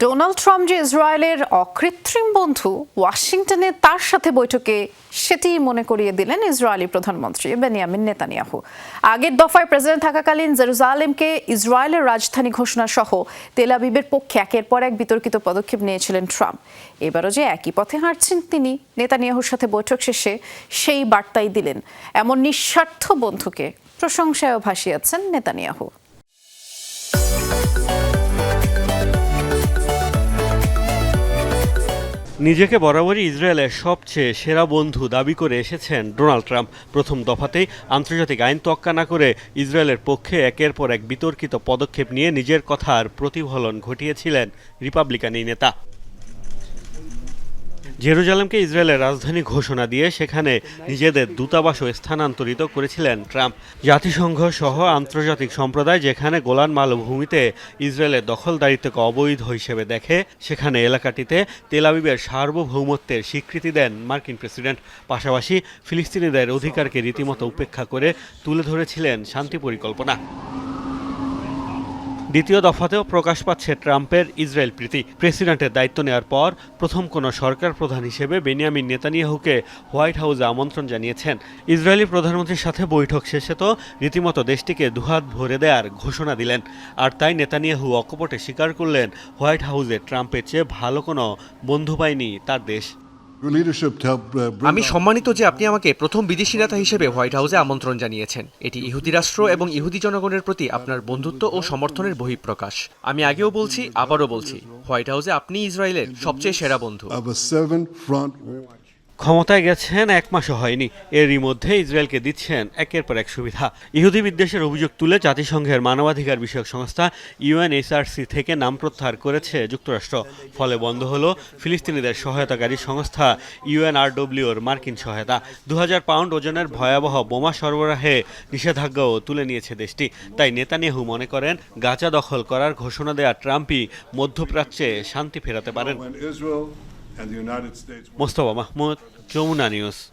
Donald Trump যে ইসরায়েলের অকৃত্রিম বন্ধু ওয়াশিংটনে তার সাথে বৈঠকে, সেটি মনে করিয়ে দিলেন ইসরায়েলি প্রধানমন্ত্রী বেনিয়ামিন নেতানিয়াহু। আগের দফায় প্রেসিডেন্ট থাকাকালীন জেরুজালেমকে ইসরায়েলের রাজধানী ঘোষণা সহ তেলাবিবের পক্ষে একের পর এক বিতর্কিত পদক্ষেপ নিয়েছিলেন ট্রাম্প। এবারও যে একই পথে হাঁটছেন তিনি, নেতানিয়াহুর সাথে বৈঠক শেষে সেই বার্তাই দিলেন। এমন নিঃস্বার্থ বন্ধুকে প্রশংসায়ও ভাসিয়েছেন নেতানিয়াহু। নিজেকে বরাবরই ইসরায়েলের সবচেয়ে সেরা বন্ধু দাবি করে এসেছেন ডোনাল্ড ট্রাম্প। প্রথম দফাতেই আন্তর্জাতিক আইন তক্কা না করে ইসরায়েলের পক্ষে একের পর এক বিতর্কিত পদক্ষেপ নিয়ে নিজের কথার প্রতিফলন ঘটিয়েছিলেন রিপাবলিকান এই নেতা। জেরুজালেমকে ইসরায়েলের রাজধানী ঘোষণা দিয়ে সেখানে নিজেদের দূতাবাসও স্থানান্তরিত করেছিলেন ট্রাম্প। জাতিসংঘ সহ আন্তর্জাতিক সম্প্রদায় যেখানে গোলান মালভূমিতে ইসরায়েলের দখলদারিত্বকে অবৈধ হিসেবে দেখে, সেখানে এলাকাটিতে তেলাবিবের সার্বভৌমত্বের স্বীকৃতি দেন মার্কিন প্রেসিডেন্ট। পাশাপাশি ফিলিস্তিনিদের অধিকারকে রীতিমতো উপেক্ষা করে তুলে ধরেছিলেন শান্তি পরিকল্পনা। দ্বিতীয় দফাতেও প্রকাশ পাচ্ছে ট্রাম্পের ইসরায়েল প্রীতি। প্রেসিডেন্টের দায়িত্ব নেওয়ার পর প্রথম কোনো সরকার প্রধান হিসেবে বেনিয়ামিন নেতানিয়াহুকে হোয়াইট হাউসে আমন্ত্রণ জানিয়েছেন। ইসরায়েলি প্রধানমন্ত্রীর সাথে বৈঠক শেষে তো রীতিমতো দেশটিকে দুহাত ভরে দেওয়ার ঘোষণা দিলেন। আর তাই নেতানিয়াহু অকপটে স্বীকার করলেন, হোয়াইট হাউসে ট্রাম্পের চেয়ে ভালো কোনো বন্ধু পায়নি তার দেশ। Uh, আমি সম্মানিত যে আপনি আমাকে প্রথম বিদেশি নেতা হিসেবে হোয়াইট হাউসে আমন্ত্রণ জানিয়েছেন। এটি ইহুদি রাষ্ট্র এবং ইহুদি জনগণের প্রতি আপনার বন্ধুত্ব ও সমর্থনের বহিঃপ্রকাশ। আমি আগেও বলছি আবারও বলছি হোয়াইট হাউসে আপনি ইসরায়েলের সবচেয়ে সেরা বন্ধু। ক্ষমতায় গেছেন, এক মাসও হয়নি। এরই মধ্যে ইসরায়েলকে দিচ্ছেন একের পর এক সুবিধা। ইহুদি বিদ্বেষের অভিযোগ তুলে জাতিসংঘের মানবাধিকার বিষয়ক সংস্থা ইউএনএসআরসি থেকে নাম প্রত্যাহার করেছে যুক্তরাষ্ট্র। ফলে বন্ধ হলো ফিলিস্তিনিদের সহায়তাকারী সংস্থা ইউএনআরডব্লিউর মার্কিন সহায়তা। দু হাজার পাউন্ড ওজনের ভয়াবহ বোমা সরবরাহে নিষেধাজ্ঞাও তুলে নিয়েছে দেশটি। তাই নেতানিয়াহু মনে করেন, গাজা দখল করার ঘোষণা দেয়া ট্রাম্পই মধ্যপ্রাচ্যে শান্তি ফেরাতে পারেন। مصطفی محمود جمهور نیوز